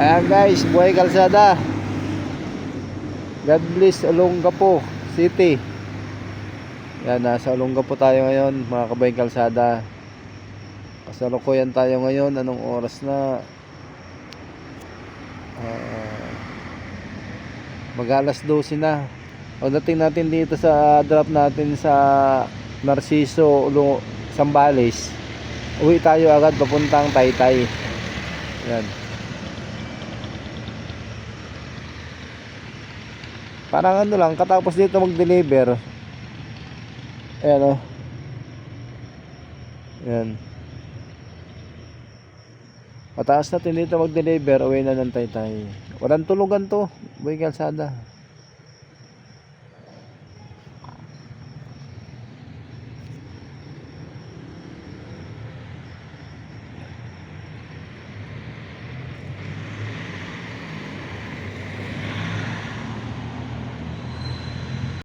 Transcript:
Ayan guys, buhay kalsada. God bless Olongapo City. Yan, nasa Olongapo tayo ngayon, mga kabayang kalsada. Kasalukuyan tayo ngayon, anong oras na? Ah, mag-alas 12 na. Pagdating natin dito sa drop natin sa Narciso, Ulo, Sambales, uwi tayo agad papuntang Taytay. Yan. Parang ano lang, katapos dito mag-deliver. Ayan o. Ayan. Pataas natin dito mag-deliver, uwi na ng Taytay. Walang tulugan to, buhay kalsada.